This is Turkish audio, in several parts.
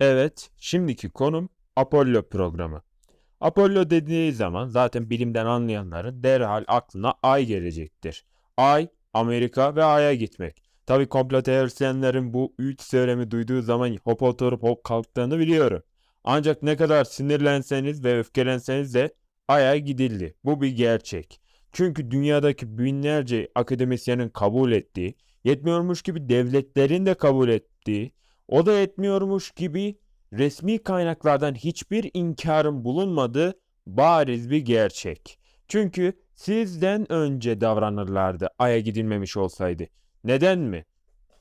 Evet, şimdiki konum Apollo programı. Apollo dediği zaman zaten bilimden anlayanların derhal aklına Ay gelecektir. Ay, Amerika ve Ay'a gitmek. Tabi komplo teorisyenlerin bu üç söylemi duyduğu zaman hop oturup hop kalktığını biliyorum. Ancak ne kadar sinirlenseniz ve öfkelenseniz de Ay'a gidildi. Bu bir gerçek. Çünkü dünyadaki binlerce akademisyenin kabul ettiği, yetmiyormuş gibi devletlerin de kabul ettiği, o da yetmiyormuş gibi resmi kaynaklardan hiçbir inkarın bulunmadığı bariz bir gerçek. Çünkü sizden önce davranırlardı Ay'a gidilmemiş olsaydı. Neden mi?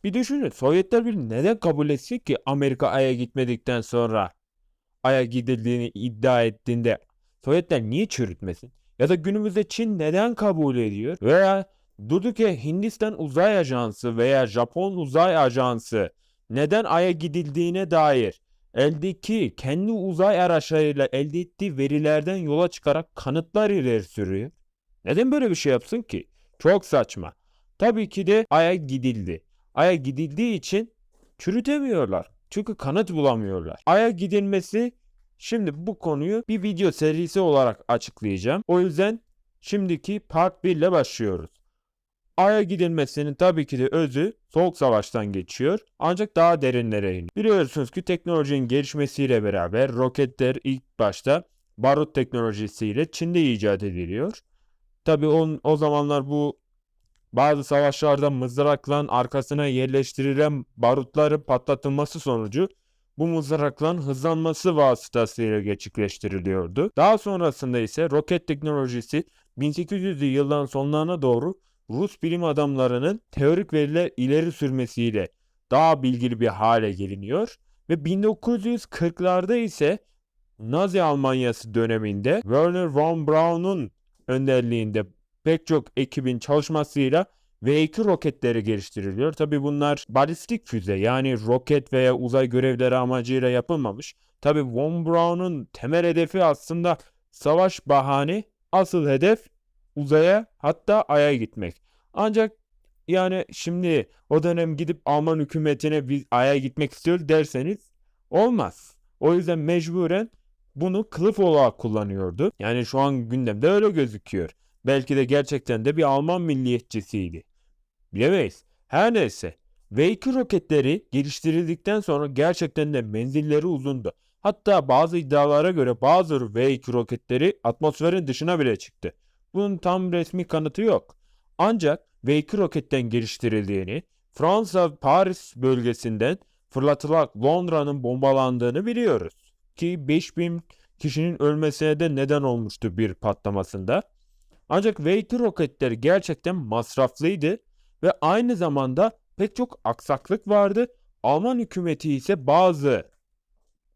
Bir düşünün Sovyetler Birliği neden kabul etsin ki Amerika Ay'a gitmedikten sonra Ay'a gidildiğini iddia ettiğinde Sovyetler niye çürütmesin? Ya da günümüzde Çin neden kabul ediyor? Veya durduk ya Hindistan Uzay Ajansı veya Japon Uzay Ajansı neden Ay'a gidildiğine dair eldeki kendi uzay araçlarıyla elde ettiği verilerden yola çıkarak kanıtlar ileri sürüyor. Neden böyle bir şey yapsın ki? Çok saçma. Tabii ki de Ay'a gidildi. Ay'a gidildiği için çürütemiyorlar. Çünkü kanıt bulamıyorlar. Ay'a gidilmesi şimdi bu konuyu bir video serisi olarak açıklayacağım. O yüzden şimdiki part 1 ile başlıyoruz. Ay'a gidilmesinin tabii ki de özü Soğuk Savaş'tan geçiyor ancak daha derinlere iniyor. Biliyorsunuz ki teknolojinin gelişmesiyle beraber roketler ilk başta barut teknolojisiyle Çin'de icat ediliyor. Tabii on, o zamanlar bu bazı savaşlarda mızrakla arkasına yerleştirilen barutların patlatılması sonucu bu mızrakların hızlanması vasıtasıyla gerçekleştiriliyordu. Daha sonrasında ise roket teknolojisi 1800'lü yılların sonlarına doğru Rus bilim adamlarının teorik veriler ileri sürmesiyle daha bilgili bir hale geliniyor ve 1940'larda ise Nazi Almanyası döneminde Werner von Braun'un önderliğinde pek çok ekibin çalışmasıyla V2 roketleri geliştiriliyor. Tabi bunlar balistik füze yani roket veya uzay görevleri amacıyla yapılmamış. Tabi von Braun'un temel hedefi aslında savaş bahane, asıl hedef uzaya hatta aya gitmek. Ancak yani şimdi o dönem gidip Alman hükümetine biz aya gitmek istiyoruz derseniz olmaz. O yüzden mecburen bunu kılıf olarak kullanıyordu. Yani şu an gündemde öyle gözüküyor. Belki de gerçekten de bir Alman milliyetçisiydi. Bilemeyiz. Her neyse. V2 roketleri geliştirildikten sonra gerçekten de menzilleri uzundu. Hatta bazı iddialara göre bazı V2 roketleri atmosferin dışına bile çıktı. Bunun tam resmi kanıtı yok. Ancak V2 roketten geliştirildiğini, Fransa Paris bölgesinden fırlatılarak Londra'nın bombalandığını biliyoruz. Ki 5000 kişinin ölmesine de neden olmuştu bir patlamasında. Ancak V2 roketleri gerçekten masraflıydı ve aynı zamanda pek çok aksaklık vardı. Alman hükümeti ise bazı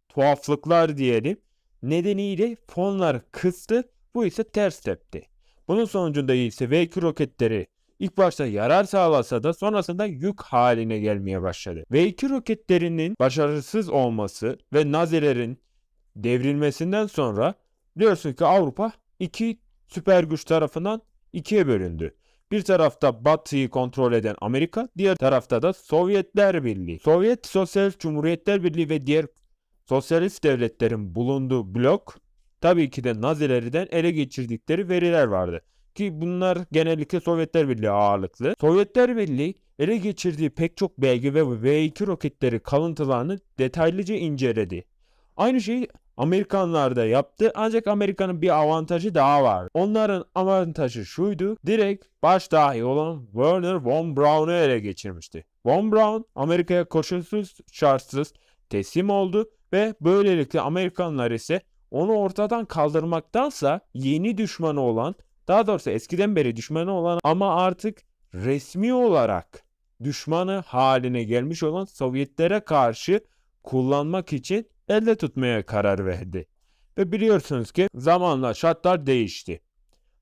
tuhaflıklar diyelim nedeniyle fonlar kıstı. Bu ise ters tepti. Bunun sonucunda ise V2 roketleri ilk başta yarar sağlasa da sonrasında yük haline gelmeye başladı. V2 roketlerinin başarısız olması ve Nazilerin devrilmesinden sonra biliyorsun ki Avrupa iki süper güç tarafından ikiye bölündü. Bir tarafta Batı'yı kontrol eden Amerika, diğer tarafta da Sovyetler Birliği. Sovyet Sosyalist Cumhuriyetler Birliği ve diğer sosyalist devletlerin bulunduğu blok tabii ki de Nazilerden ele geçirdikleri veriler vardı. Ki bunlar genellikle Sovyetler Birliği ağırlıklı. Sovyetler Birliği ele geçirdiği pek çok belge ve V2 roketleri kalıntılarını detaylıca inceledi. Aynı şeyi Amerikanlar da yaptı ancak Amerika'nın bir avantajı daha var. Onların avantajı şuydu. Direkt baş dahi olan Werner von Braun'u ele geçirmişti. Von Braun Amerika'ya koşulsuz şartsız teslim oldu ve böylelikle Amerikanlar ise onu ortadan kaldırmaktansa yeni düşmanı olan daha doğrusu eskiden beri düşmanı olan ama artık resmi olarak düşmanı haline gelmiş olan Sovyetlere karşı kullanmak için elde tutmaya karar verdi. Ve biliyorsunuz ki zamanla şartlar değişti.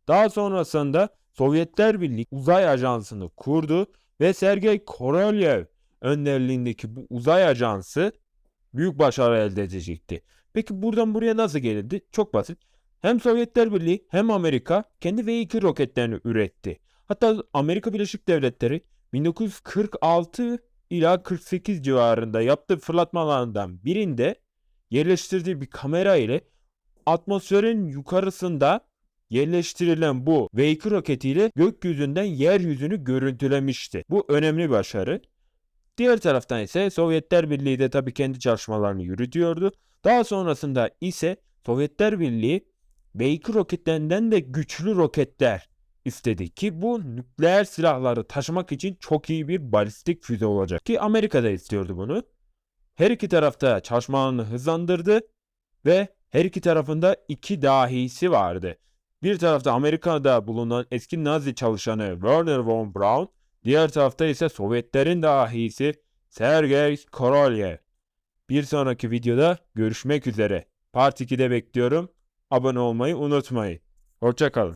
Daha sonrasında Sovyetler Birliği Uzay Ajansı'nı kurdu ve Sergey Korolev önderliğindeki bu uzay ajansı büyük başarı elde edecekti. Peki buradan buraya nasıl gelindi? Çok basit. Hem Sovyetler Birliği hem Amerika kendi V2 roketlerini üretti. Hatta Amerika Birleşik Devletleri 1946 ila 48 civarında yaptığı fırlatmalarından birinde yerleştirdiği bir kamera ile atmosferin yukarısında yerleştirilen bu V2 roketiyle gökyüzünden yeryüzünü görüntülemişti. Bu önemli başarı. Diğer taraftan ise Sovyetler Birliği de tabii kendi çalışmalarını yürütüyordu. Daha sonrasında ise Sovyetler Birliği V2 roketlerinden de güçlü roketler istedi ki bu nükleer silahları taşımak için çok iyi bir balistik füze olacak ki Amerika da istiyordu bunu. Her iki tarafta çalışmalarını hızlandırdı ve her iki tarafında iki dahisi vardı. Bir tarafta Amerika'da bulunan eski Nazi çalışanı Werner von Braun, diğer tarafta ise Sovyetlerin dahisi Sergei Korolev. Bir sonraki videoda görüşmek üzere. Part 2'de bekliyorum. Abone olmayı unutmayın. Hoşçakalın.